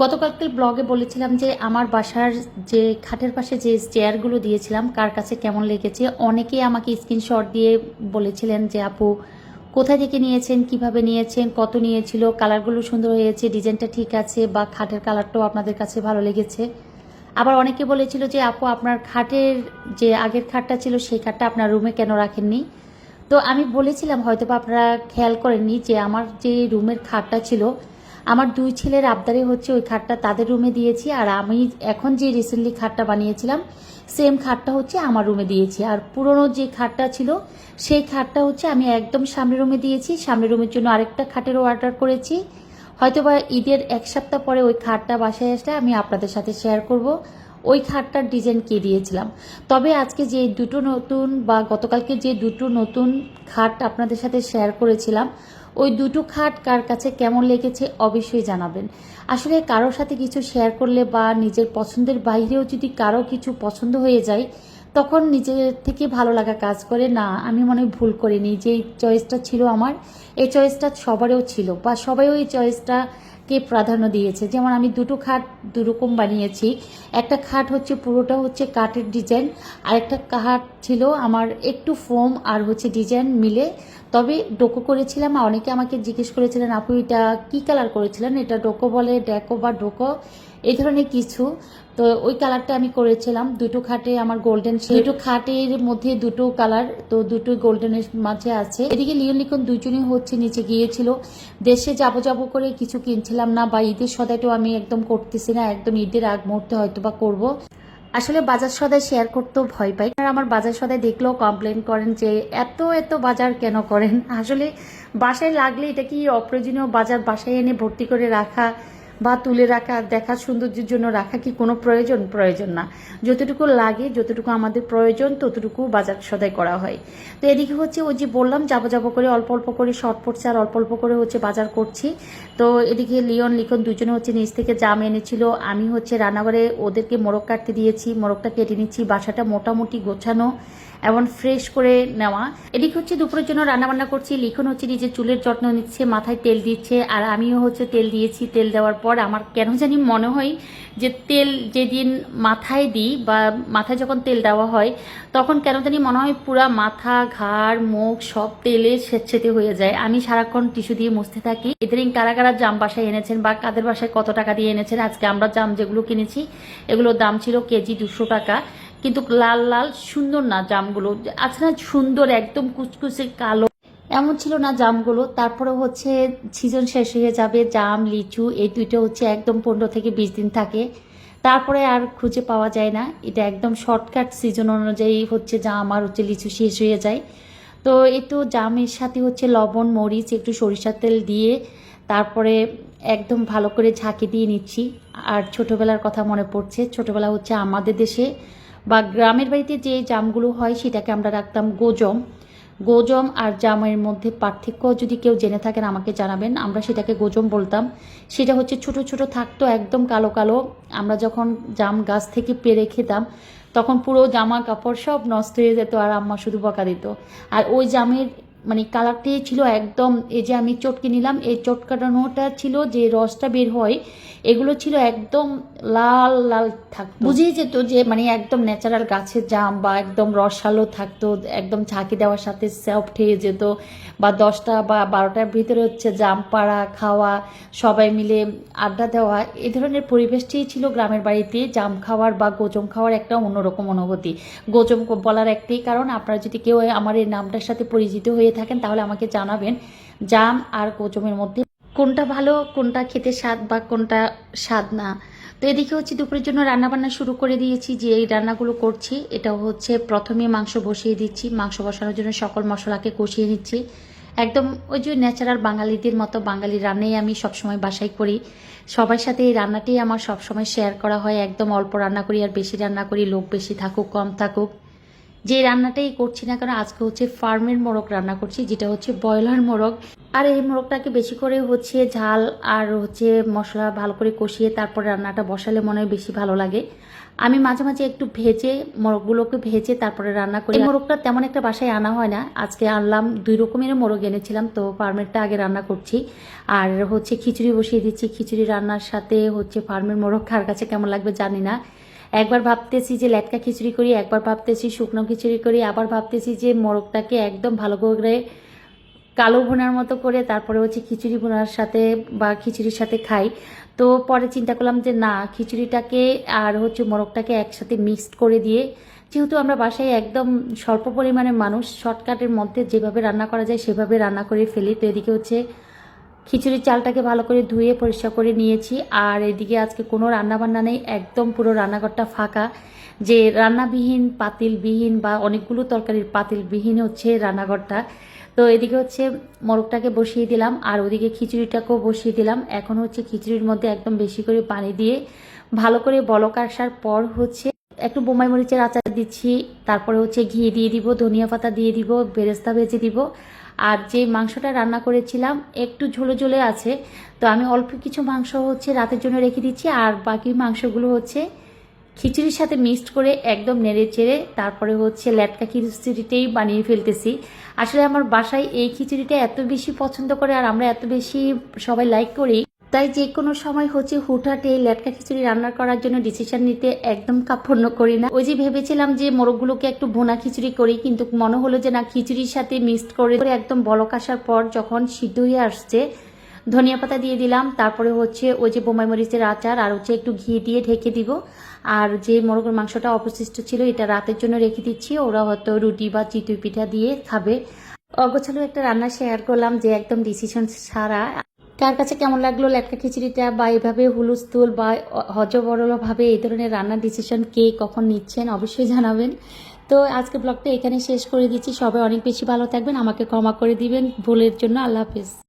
গতকালকে ব্লগে বলেছিলাম যে আমার বাসার যে খাটের পাশে যে চেয়ারগুলো দিয়েছিলাম, কার কাছে কেমন লেগেছে, অনেকেই আমাকে স্ক্রিনশট দিয়ে বলেছিলেন যে, আপু কোথা থেকে নিয়েছেন, কীভাবে নিয়েছেন, কত নিয়েছিল, কালারগুলো সুন্দর হয়েছে, ডিজাইনটা ঠিক আছে, বা খাটের কালারটাও আপনাদের কাছে ভালো লেগেছে? আবার অনেকে বলেছিল যে, আপু, আপনার খাটের যে আগের খাটটা ছিল, সেই খাটটা আপনার রুমে কেন রাখেননি? তো আমি বলেছিলাম হয়তো আপনারা খেয়াল করেননি যে, আমার যে রুমের খাটটা ছিল আমার দুই ছেলের আবদারে হচ্ছে ওই খাটটা তাদের রুমে দিয়েছি, আর আমি এখন যে রিসেন্টলি খাটটা বানিয়েছিলাম সেম খাটটা হচ্ছে আমার রুমে দিয়েছি। আর পুরনো যে খাটটা ছিল, সেই খাটটা হচ্ছে আমি একদম সামনের রুমে দিয়েছি। সামনের রুমের জন্য আরেকটা খাটের অর্ডার করেছি। হয়তোবা ঈদের এক সপ্তাহ পরে ওই খাটটা বাসায় আসলে আমি আপনাদের সাথে শেয়ার করব। ওই খাটটার ডিজাইন কে দিয়েছিলাম। তবে আজকে যে দুটো নতুন বা গতকালকে যে দুটো নতুন খাট আপনাদের সাথে শেয়ার করেছিলাম, ওই দুটো খাট কার কাছে কেমন লেগেছে অবশ্যই জানাবেন। আসলে কারোর সাথে কিছু শেয়ার করলে বা নিজের পছন্দের বাইরেও যদি কারও কিছু পছন্দ হয়ে যায়, তখন নিজের থেকে ভালো লাগা কাজ করে। না, আমি মনে ভুল করিনি। যে চয়েসটা ছিল আমার, এই চয়েসটা সবারও ছিল বা সবাই ওই চয়েসটাকে প্রাধান্য দিয়েছে? যেমন আমি দুটো খাট দুরকম বানিয়েছি। একটা খাট হচ্ছে পুরোটা হচ্ছে কাঠের ডিজাইন আর একটা খাট ছিল আমার একটু ফোম আর হচ্ছে ডিজাইন মিলে। তবে ডোকো করেছিলাম অনেকে আমাকে জিজ্ঞেস করেছিলেন, আপু, এটা কী কালার করেছিলেন? এটা ডোকো বলে, ডেকো বা ডোকো। এই ধরনের কিছু। তো ওই কালারটা আমি করেছিলাম। দুটো খাটে আমার গোল্ডেন দুটো খাটের মধ্যে দুটো কালার তো দুটো গোল্ডেনের মাঝে আছে। এদিকে লিওন লিখন দুজনই হচ্ছে, নিচে গিয়েছিল। দেশে যাব যাব করে কিছু কিনছিলাম না, বা ঈদের সদাইটাও আমি একদম করতেছি না। একদম ঈদের আগ মুহূর্তে হয়তো বা করব। আসলে বাজার সদায় শেয়ার করতেও ভয় পাই। আর আমার বাজার সদায় দেখলেও কমপ্লেন করেন যে, এত এত বাজার কেন করেন? আসলে বাসায় লাগলে এটা কি অপ্রয়োজনীয় বাজার? বাসায় এনে ভর্তি করে রাখা বা তুলে রাখা, দেখার সৌন্দর্যের জন্য রাখা কি কোনো প্রয়োজন? প্রয়োজন না। যতটুকু লাগে, যতটুকু আমাদের প্রয়োজন, ততটুকু বাজার সদাই করা হয়। তো এদিকে হচ্ছে ওই যে বললাম যাব যাব করে, অল্প অল্প করে শর্ট পড়ছে আর অল্প অল্প করে হচ্ছে বাজার করছি। তো এদিকে লিওন, লিখন দুজনে হচ্ছে নিচ থেকে জাম এনেছিল। আমি হচ্ছে রান্নাঘরে ওদেরকে মোরগ কাটতে দিয়েছি, মোরগটা কেটে নিচ্ছি। বাসাটা মোটামুটি গোছানো। এমন ফ্রেশ করে নেওয়া। এদিকে হচ্ছে দুপুরের জন্য রান্না বান্না করছি, লিখন হচ্ছে নিজের চুলের যত্ন নিচ্ছে, মাথায় তেল দিচ্ছে, আর আমিও হচ্ছে তেল দিয়েছি, তেল দেওয়ার পর আমার কেন জানি মনে হয় যে তেল যেদিন মাথায় দিই বা মাথায় যখন তেল দেওয়া হয়, তখন কেন জানি মনে হয় পুরা মাথা, ঘাড়, মুখ সব তেলে স্বেচ্ছেতে হয়ে যায়। আমি সারাক্ষণ টিস্যু দিয়ে মুছতে থাকি। ইদানিং কারা কারা জাম বাসায় এনেছেন বা কাদের বাসায় কত টাকা দিয়ে এনেছেন, আজকে আমরা জাম যেগুলো কিনেছি, এগুলোর দাম ছিল কেজি দুশো টাকা। কিন্তু লাল লাল, সুন্দর না জামগুলো। আছে না সুন্দর, একদম কুচকুচে কালো। এমন ছিল না জামগুলো। তারপরে হচ্ছে সিজন শেষ হয়ে যাবে, জাম, লিচু, এই দুইটা হচ্ছে একদম পনেরো থেকে বিশ দিন থাকে। তারপরে আর খুঁজে পাওয়া যায় না। এটা একদম শর্টকাট সিজন অনুযায়ী হচ্ছে জাম আর হচ্ছে লিচু শেষ হয়ে যায়। তো এই তো জামের সাথে হচ্ছে লবণ, মরিচ, একটু সরিষার তেল দিয়ে তারপরে একদম ভালো করে ঝাঁকি দিয়ে নিচ্ছি। আর ছোটোবেলার কথা মনে পড়ছে। ছোটোবেলা হচ্ছে আমাদের দেশে বা গ্রামের বাড়িতে যে জামগুলো হয় সেটাকে আমরা রাখতাম গোজম। গোজম আর জামের মধ্যে পার্থক্য যদি কেউ জেনে থাকেন আমাকে জানাবেন, আমরা সেটাকে গোজম বলতাম। সেটা হচ্ছে ছোট ছোট থাকতো, একদম কালো কালো। আমরা যখন জাম গাছ থেকে পেরে খেতাম, তখন পুরো জামা কাপড় সব নষ্ট হয়ে যেত আর আম্মা শুধু বকা দিত। আর ওই জামের মানে কালারটি ছিল একদম এই যে আমি চটকে নিলাম, এই চটকাটানোটা ছিল যে রসটা বের হয়, এগুলো ছিল একদম লাল লাল থাকতো। বুঝেই যেত যে মানে একদম ন্যাচারাল গাছের জাম বা একদম রসালো থাকতো, একদম ঝাঁকি দেওয়ার সাথে সফট হয়ে যেত বা দশটা বা বারোটার ভিতরে হচ্ছে জাম পাড়া, খাওয়া, সবাই মিলে আড্ডা দেওয়া, এ ধরনের পরিবেশটাই ছিল গ্রামের বাড়িতে। জাম খাওয়ার বা গোজম খাওয়ার একটা অন্যরকম অনুভূতি। গোজম বলার একটাই কারণ, আপনারা যদি কেউ আমার এই নামটার সাথে পরিচিত হয়ে থাকেন, তাহলে আমাকে জানাবেন জাম আর গোজমের মধ্যে কোনটা ভালো, কোনটা খেতে স্বাদ বা কোনটা স্বাদ না। তো এদিকে হচ্ছে দুপুরের জন্য রান্নাবান্না শুরু করে দিয়েছি, যে এই রান্নাগুলো করছি এটা হচ্ছে প্রথমে মাংস বসিয়ে দিচ্ছি। মাংস বসানোর জন্য সকল মশলাকে কষিয়ে নিচ্ছি। একদম ওই যে ন্যাচারাল বাঙালিদের মতো, বাঙালি রান্নাই আমি সবসময় বাসায় করি। সবার সাথে এই রান্নাটি আমার সবসময় শেয়ার করা হয়, একদম অল্প রান্না করি আর বেশি রান্না করি, লোক বেশি থাকুক, কম থাকুক। যে রান্নাটাই করছি না কারণ আজকে হচ্ছে ফার্মের মোরগ রান্না করছি, যেটা হচ্ছে ব্রয়লার মোরগ। আর এই মোরগটাকে বেশি করে হচ্ছে ঝাল আর হচ্ছে মশলা ভালো করে কষিয়ে তারপর রান্নাটা বসালে মনে হয় বেশি ভালো লাগে। আমি মাঝে মাঝে একটু ভেজে মোরগগুলোকে ভেজে তারপরে রান্না করি। মোরগটা তেমন একটা বাসায় আনা হয় না। আজকে আনলাম, দুই রকমের মোরগ এনেছিলাম, তো ফার্মেরটা আগে রান্না করছি। আর হচ্ছে খিচুড়ি বসিয়ে দিচ্ছি। খিচুড়ি রান্নার সাথে হচ্ছে ফার্মের মোরগ, কার কাছে কেমন লাগবে জানি না। একবার ভাবতেছি যে ল্যাটকা খিচুড়ি করি, একবার ভাবতেছি শুকনো খিচুড়ি করি, আবার ভাবতেছি যে মোরগটাকে একদম ভালো করে কালো ভুনার মতো করে তারপরে হচ্ছে খিচুড়ি ভুনার সাথে বা খিচুড়ির সাথে খাই। তো পরে চিন্তা করলাম যে না, খিচুড়িটাকে আর হচ্ছে মোরগটাকে একসাথে মিক্সড করে দিয়ে, যেহেতু আমরা বাসায় একদম স্বল্প পরিমাণে মানুষ, শর্টকাটের মধ্যে যেভাবে রান্না করা যায় সেভাবে রান্না করে ফেলি। তো এদিকে হচ্ছে খিচুড়ির চালটাকে ভালো করে ধুয়ে পরিষ্কার করে নিয়েছি। আর এদিকে আজকে কোনো রান্নাবান্না নেই, একদম পুরো রান্নাঘরটা ফাঁকা। যে রান্নাবিহীন, পাতিলবিহীন বা অনেকগুলো তরকারির পাতিলবিহীন হচ্ছে রান্নাঘরটা। তো এদিকে হচ্ছে মোরগটাকে বসিয়ে দিলাম, আর ওদিকে খিচুড়িটাকেও বসিয়ে দিলাম। এখন হচ্ছে খিচুড়ির মধ্যে একদম বেশি করে পানি দিয়ে ভালো করে বলক আসার পর হচ্ছে একটু বোমাই মরিচের আচার দিচ্ছি। তারপরে হচ্ছে ঘি দিয়ে দিব, ধনিয়া পাতা দিয়ে দিব, বেরেস্তা ভেজে দিব। আর যে মাংসটা রান্না করেছিলাম, একটু ঝোলে ঝোলে আছে। তো আমি অল্প কিছু মাংস হচ্ছে রাতের জন্য রেখে দিচ্ছি, আর বাকি মাংসগুলো হচ্ছে খিচুড়ির সাথে মিক্সড করে একদম নেড়ে চেড়ে তারপরে হচ্ছে ল্যাটকা খিচুড়িটাই বানিয়ে ফেলতেছি। আসলে আমার বাসায় এই খিচুড়িটা এত বেশি পছন্দ করে, আর আমরা এত বেশি সবাই লাইক করি। তাই যে কোনো সময় হচ্ছে হুটহাটে এই ল্যাটকা খিচুড়ি রান্না করার জন্য ডিসিশন নিতে একদম কাপড় করি না। ওই যে ভেবেছিলাম যে মোরগগুলোকে একটু ভুনা খিচুড়ি করি, কিন্তু মনে হলো যে না, খিচুড়ির সাথে মিক্সড করে করে একদম বলক আসার পর যখন সিদ্ধ হয়ে আসছে, ধনিয়া পাতা দিয়ে দিলাম, তারপরে হচ্ছে ওই যে বোমাই মরিচের আচার আর হচ্ছে একটু ঘি দিয়ে ঢেকে দিব। আর যে মোরগের মাংসটা অবশিষ্ট ছিল এটা রাতের জন্য রেখে দিচ্ছি, ওরা হয়তো রুটি বা চিতুই পিঠা দিয়ে খাবে। অগোছালো একটা রান্না শেয়ার করলাম যে একদম ডিসিশন ছাড়া কার কাছে কেমন লাগল? লেটকা খিচুড়িটা বা এভাবে হুলুস্থুল বা হজবরলভাবে এই ধরনের রান্নার ডিসিশন কে কখন নিচ্ছেন অবশ্যই জানাবেন। তো আজকে ব্লগটা এখানে শেষ করে দিচ্ছি। সবাই অনেক বেশি ভালো থাকবেন। আমাকে ক্ষমা করে দিবেন। ভুলের জন্য আল্লাহ হাফিজ।